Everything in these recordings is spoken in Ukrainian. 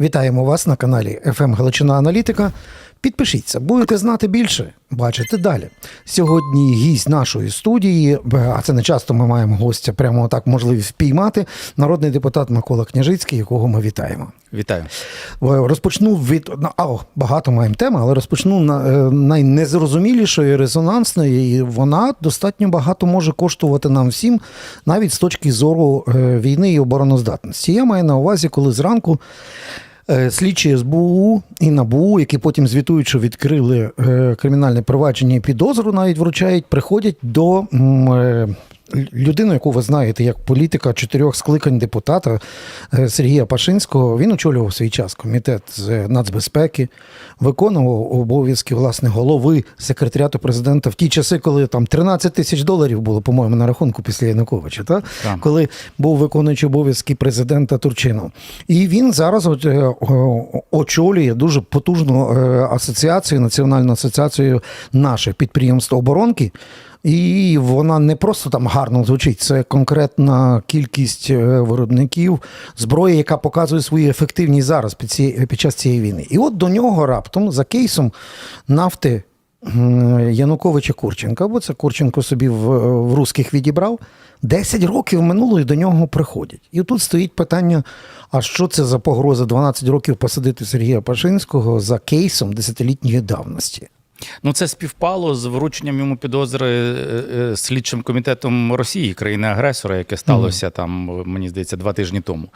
Вітаємо вас на каналі FM Галичина Аналітика. Підпишіться, будете знати більше, бачите далі. Сьогодні гість нашої студії, а це не часто ми маємо гостя, прямо так можливість впіймати. Народний депутат Микола Княжицький, якого ми вітаємо. Вітаю. Е, Розпочну від а, багато маємо теми, але розпочну на е, найнезрозумілішої, резонансної, і вона достатньо багато може коштувати нам всім, навіть з точки зору е, війни і обороноздатності. Я маю на увазі, коли зранку. Е, Слідчі СБУ і НАБУ, які потім звітують, що відкрили е, кримінальне провадження і підозру, навіть вручають, приходять до е, яку ви знаєте, як політика чотирьох скликань депутата е, Сергія Пашинського. Він очолював свій час комітет з нацбезпеки, виконував обов'язки власне голови секретаріату президента в ті часи, коли там 13 тисяч доларів було, по-моєму, на рахунку після Януковича? Так. коли був виконуючий обов'язки президента Турчинов. І він зараз е, очолює дуже потужну е, асоціацію, національну асоціацію наше підприємство оборонки. І вона не просто там гарно звучить, це конкретна кількість е, виробників зброї, яка показує свою ефективність зараз під, ці, під час цієї війни. І от до нього раптом за кейсом нафти Януковича Курченка, бо це Курченко собі в, в русських відібрав. 10 років минуло і до нього приходять. І тут стоїть питання: а що це за погроза 12 років посадити Сергія Пашинського за кейсом десятилітньої давності? Ну, це співпало з врученням йому підозри е, е, слідчим комітетом Росії, країни-агресора, яке сталося там, мені здається, два тижні тому.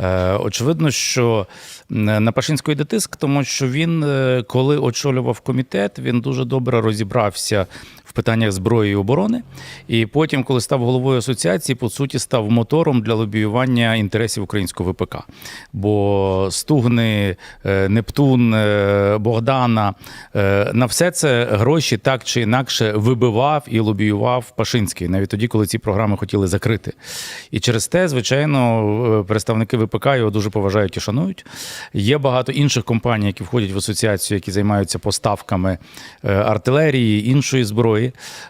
Е, Очевидно, що на Пашинського йде тиск, тому що він, коли очолював комітет, він дуже добре розібрався. В питаннях зброї і оборони, і потім, коли став головою асоціації, по суті, став мотором для лобіювання інтересів українського ВПК. Бо Стугни, е, Нептун, е, Богдана е, на все це гроші так чи інакше вибивав і лобіював Пашинський, навіть тоді, коли ці програми хотіли закрити. І через те, звичайно, представники ВПК його дуже поважають і шанують. Є багато інших компаній, які входять в асоціацію, які займаються поставками артилерії, іншої зброї.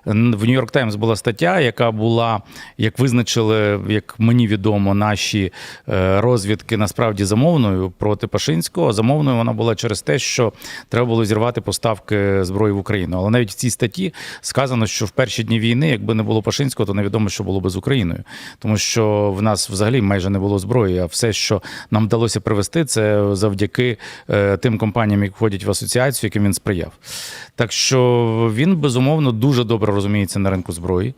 Н- В Нью-Йорк Таймс була стаття, яка була, як визначили, як мені відомо, наші е, розвідки насправді замовною проти Пашинського. Замовною вона була через те, що треба було зірвати поставки зброї в Україну. Але навіть в цій статті сказано, що в перші дні війни, якби не було Пашинського, то невідомо, що було би з Україною, тому що в нас взагалі майже не було зброї. А все, що нам вдалося привести, це завдяки е, тим компаніям, які входять в асоціацію, яким він сприяв. Так що він безумовно дуже добре розуміється на ринку зброї,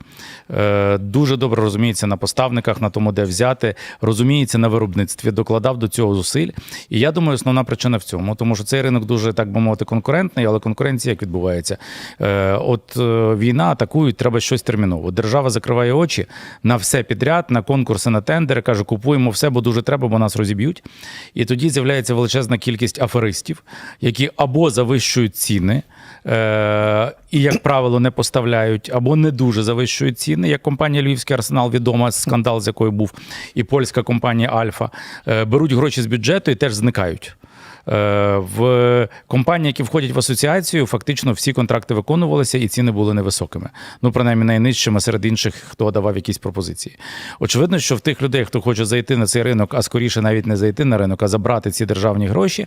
е, дуже добре розуміється на поставниках, на тому, де взяти, розуміється на виробництві, докладав до цього зусиль. І я думаю, основна причина в цьому, тому що цей ринок дуже, так би мовити, конкурентний, але конкуренція як відбувається. Е, От е, війна атакують, треба щось терміново. Держава закриває очі на все підряд, на конкурси, на тендери, каже, купуємо все, бо дуже треба, бо нас розіб'ють. І тоді з'являється величезна кількість аферистів, які або завищують ціни. Е, і, як правило, не поставляють або не дуже завищують ціни, як компанія Львівський арсенал відома, скандал, з якою був, і польська компанія Альфа, е, беруть гроші з бюджету і теж зникають. Е, В компанії, які входять в асоціацію, фактично всі контракти виконувалися і ціни були невисокими. Ну, принаймні, найнижчими серед інших, хто давав якісь пропозиції. Очевидно, що в тих людей, хто хоче зайти на цей ринок, а скоріше навіть не зайти на ринок, а забрати ці державні гроші,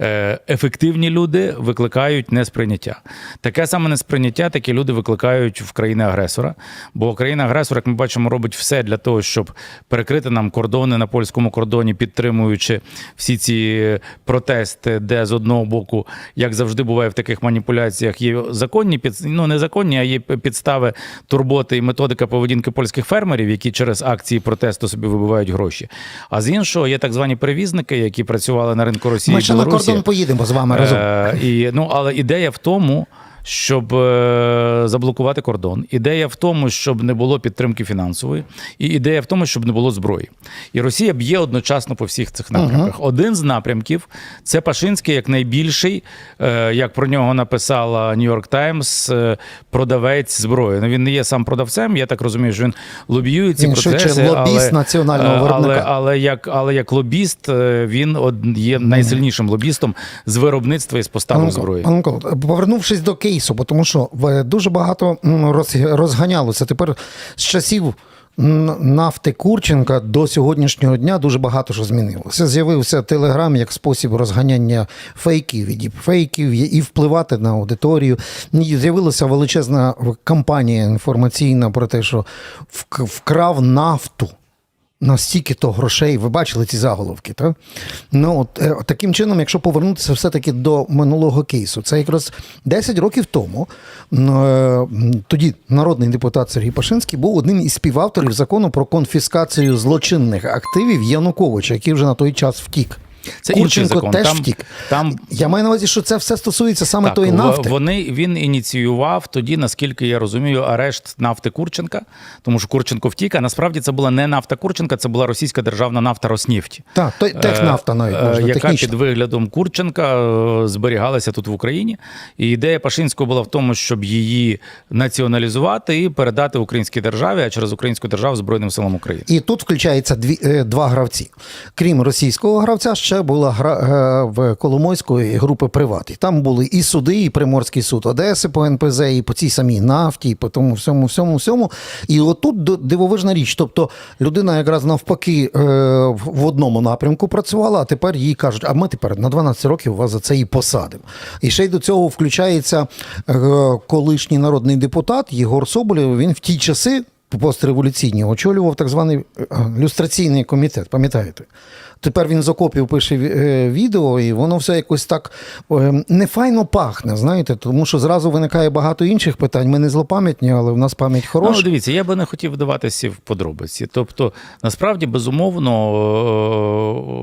е, ефективні люди викликають несприйняття. Таке саме несприйняття такі люди викликають в країни-агресора. Бо країна-агресор, як ми бачимо, робить все для того, щоб перекрити нам кордони на польському кордоні, підтримуючи всі ці протести, де з одного боку, як завжди буває в таких маніпуляціях, є законні під ну законні а є підстави турботи і методика поведінки польських фермерів, які через акції протесту собі вибивають гроші. А з іншого є так звані перевізники, які працювали на ринку Росії. Ми ще на кордон поїдемо з вами разом. Е, і, ну, але ідея в тому, щоб е, заблокувати кордон. Ідея в тому, щоб не було підтримки фінансової, і ідея в тому, щоб не було зброї. І Росія б'є одночасно по всіх цих напрямках. Один з напрямків це Пашинський, як найбільший, е, як про нього написала Нью-Йорк Таймс, е, продавець зброї. Ну він не є сам продавцем. Я так розумію, що він лобіює ці Він процеси. швидше лобіст але, національного виробника. Але, але як але як лобіст, він є найсильнішим лобістом з виробництва і з поставок зброї. Повернувшись до кейсу, бо тому що дуже багато розганялося тепер з часів нафти Курченка до сьогоднішнього дня дуже багато що змінилося. З'явився телеграм як спосіб розганяння фейків і діпфейків і впливати на аудиторію. З'явилася величезна кампанія інформаційна про те, що вк- вкрав нафту. Настільки то грошей, ви бачили ці заголовки, так? Ну, от, е, таким чином, якщо повернутися все-таки до минулого кейсу, це якраз 10 років тому е, тоді народний депутат Сергій Пашинський був одним із співавторів закону про конфіскацію злочинних активів Януковича, який вже на той час втік. Це інший Курченко закон. теж Там- втік. там- Я маю на увазі, що це все стосується саме Так, тої нафти. Вони він ініціював тоді, наскільки я розумію, арешт нафти Курченка, тому що Курченко втік. А насправді це була не нафта Курченка, це була російська державна нафта Роснефті. Так, то- технафта навіть Е, можна, яка технічно. під виглядом Курченка е, зберігалася тут в Україні. І ідея Пашинського була в тому, щоб її націоналізувати і передати українській державі, а через українську державу Збройним силам України. І тут включається дві, е, два гравці. Крім російського гравця, ще була гра е, в Коломойської групи Приват. І там були і суди, і Приморський суд Одеси по НПЗ, і по цій самій нафті, і по тому всьому, всьому, всьому. І отут дивовижна річ. Тобто людина якраз навпаки е, в одному напрямку працювала, а тепер їй кажуть, а ми тепер на 12 років вас за це і посадимо. І ще й до цього включається е, колишній народний депутат Єгор Соболєв. Він в ті часи постреволюційні очолював так званий люстраційний комітет, пам'ятаєте? Тепер він з окопів пише е, відео, і воно все якось так е, нефайно пахне, знаєте, тому що зразу виникає багато інших питань. Ми не злопам'ятні, але в нас пам'ять хороша. Ну, дивіться, я би не хотів вдаватися в подробиці. Тобто, насправді, безумовно,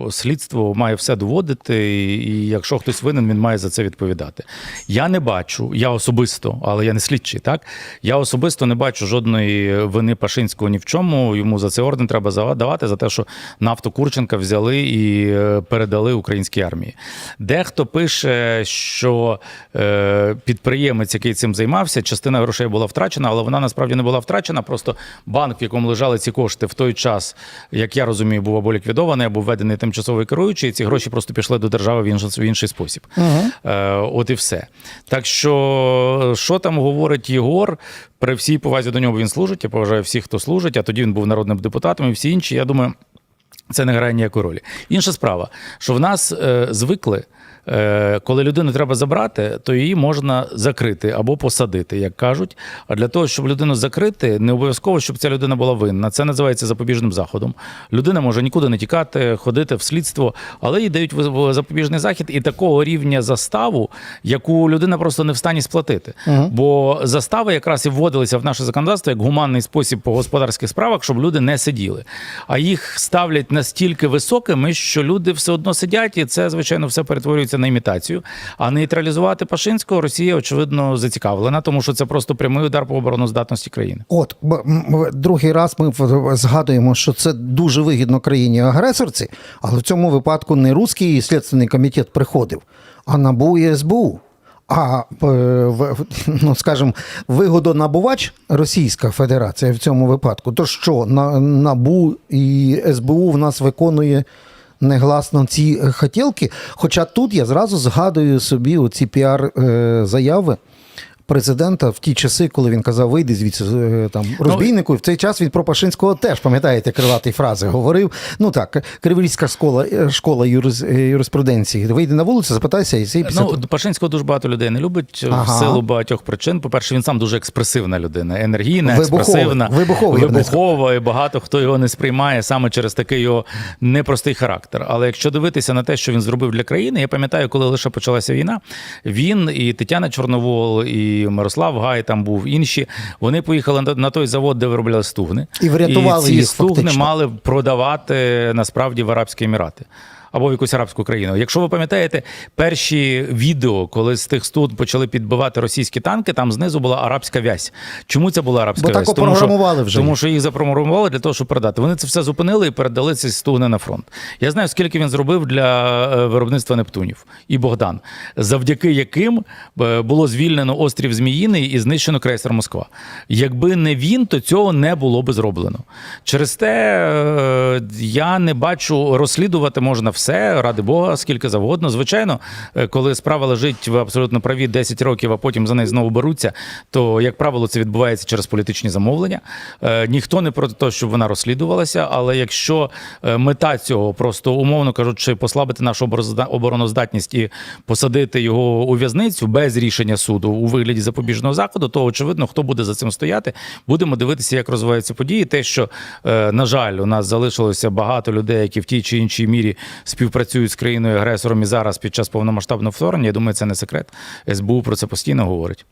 е, слідство має все доводити, і- якщо хтось винен, він має за це відповідати. Я не бачу, я особисто, але я не слідчий, так? Я особисто не бачу жодної вини Пашинського ні в чому. Йому за це орден треба давати за те, що нафту Курченка взяли і е, передали українській армії. Дехто пише, що е, підприємець, який цим займався, частина грошей була втрачена, але вона насправді не була втрачена. Просто банк, в якому лежали ці кошти в той час, як я розумію, був або ліквідований, або введений тимчасовий керуючий. І ці гроші просто пішли до держави в інший, в інший спосіб. Е, от і все. Так що, що там говорить Єгор? При всій повазі до нього він служить. Я поважаю всіх, хто служить. А тоді він був народним депутатом, і всі інші. Я думаю. Це не грає ніякої ролі. Інша справа, що в нас е, звикли, е, коли людину треба забрати, то її можна закрити або посадити, як кажуть. А для того, щоб людину закрити, не обов'язково, щоб ця людина була винна. Це називається запобіжним заходом. Людина може нікуди не тікати, ходити в слідство, але їй дають запобіжний захід і такого рівня заставу, яку людина просто не в стані сплатити. Бо застави якраз і вводилися в наше законодавство як гуманний спосіб по господарських справах, щоб люди не сиділи. А їх ставлять настільки високими, що люди все одно сидять, і це, звичайно, все перетворюється на імітацію. А нейтралізувати Пашинського Росія, очевидно, зацікавлена, тому що це просто прямий удар по обороноздатності країни. От другий раз ми згадуємо, що це дуже вигідно країні-агресорці, але в цьому випадку не руський слідственний комітет приходив, а НАБУ і СБУ. А е, ну, скажімо, вигодонабувач Російська Федерація в цьому випадку, то що НАБУ і СБУ в нас виконує негласно ці е, хотілки. Хоча тут я зразу згадую собі оці піар-заяви. Президента в ті часи, коли він казав, вийди звідси е, там розбійнику, і в цей час він про Пашинського теж пам'ятаєте крилаті фрази говорив. Ну так, Криворізька школа е, школа юрис, е, юриспруденції. Вийди на вулицю, запитайся, і цей Ну, Пашинського дуже багато людей не любить Ага. в силу багатьох причин. По-перше, він сам дуже експресивна людина, енергійна, експресивна, сказав. вибухова, і багато хто його не сприймає саме через такий його непростий характер. Але якщо дивитися на те, що він зробив для країни, я пам'ятаю, коли лише почалася війна, він і Тетяна Чорновол, і Мирослав Гай там був інші. Вони поїхали на- на той завод, де виробляли стугни. І врятували і ці їх стугни фактично. мали продавати насправді в Арабські Емірати. Або в якусь арабську країну. Якщо ви пам'ятаєте перші відео, коли з тих студ почали підбивати російські танки, там знизу була арабська вязь. Чому це була арабська Бо так вязь? Тому що, вже тому що їх запрограмували для того, щоб передати. Вони це все зупинили і передали ці стугни на фронт. Я знаю, скільки він зробив для е, виробництва Нептунів і Богдан, завдяки яким е, було звільнено острів Зміїний і знищено крейсер Москва. Якби не він, то цього не було би зроблено. Через те е, я не бачу, розслідувати можна все. Все, ради Бога, скільки завгодно. Звичайно, е, коли справа лежить, ви абсолютно праві 10 років, а потім за неї знову беруться, то, як правило, це відбувається через політичні замовлення. Е, Ніхто не проти того, щоб вона розслідувалася, але якщо е, мета цього просто умовно кажучи, послабити нашу обороноздатність і посадити його у в'язницю без рішення суду у вигляді запобіжного заходу, то очевидно, хто буде за цим стояти. Будемо дивитися, як розвиваються події. Те, що на жаль, у нас залишилося багато людей, які в тій чи іншій мірі співпрацюють з країною агресором і зараз під час повномасштабного вторгнення. Я думаю, це не секрет. СБУ про це постійно говорить.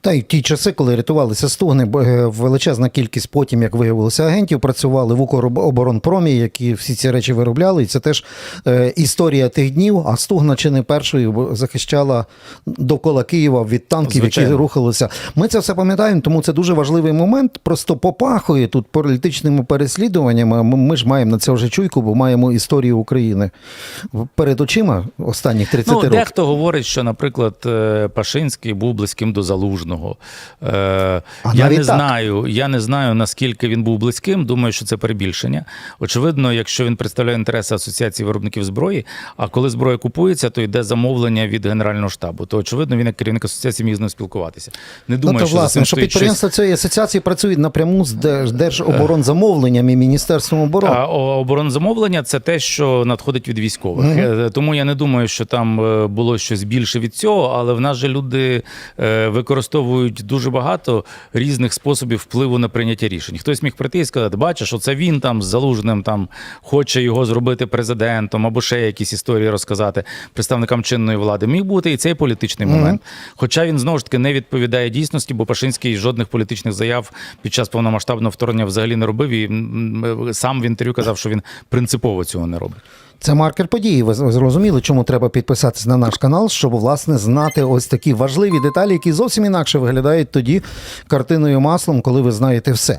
Та й в ті часи, коли рятувалися стугни, е, величезна кількість потім, як виявилося, агентів працювали в Укроборонпромі, які всі ці речі виробляли. І це теж е, історія тих днів. А стугна чи не першою захищала довкола Києва від танків, Звичайно. які рухалися. Ми це все пам'ятаємо, тому це дуже важливий момент. Просто попахує тут політичними переслідуваннями. Ми- Ми ж маємо на це вже чуйку, бо маємо історію України перед очима останніх 30 Ну, років. дехто говорить, що, наприклад, е, Пашинський був близьким до Залужного. Е, А я не так. знаю, я не знаю, наскільки він був близьким. Думаю, що це перебільшення. Очевидно, якщо він представляє інтереси Асоціації виробників зброї, а коли зброя купується, то йде замовлення від Генерального штабу. То очевидно, він як керівник асоціації міг з ним спілкуватися. Не думаю, ну, то, що за цим що стоїть щось цієї асоціації працюють напряму з Держ- Держоборонзамовленням і Міністерством оборони. А оборонзамовлення це те, що надходить від військових. Е, Тому я не думаю, що там е, було щось більше від цього, але в нас же люди е, використовують дуже багато різних способів впливу на прийняття рішень. Хтось міг прийти і сказати, бачиш, оце він там з залужним там хоче його зробити президентом, або ще якісь історії розказати представникам чинної влади. Міг бути і цей політичний момент. Хоча він знову ж таки не відповідає дійсності, бо Пашинський жодних політичних заяв під час повномасштабного вторгнення взагалі не робив. І сам в інтерв'ю казав, що він принципово цього не робить. Це маркер події. Ви зрозуміли, чому треба підписатися на наш канал, щоб власне знати ось такі важливі деталі, які зовсім інакше виглядають тоді картиною маслом, коли ви знаєте все.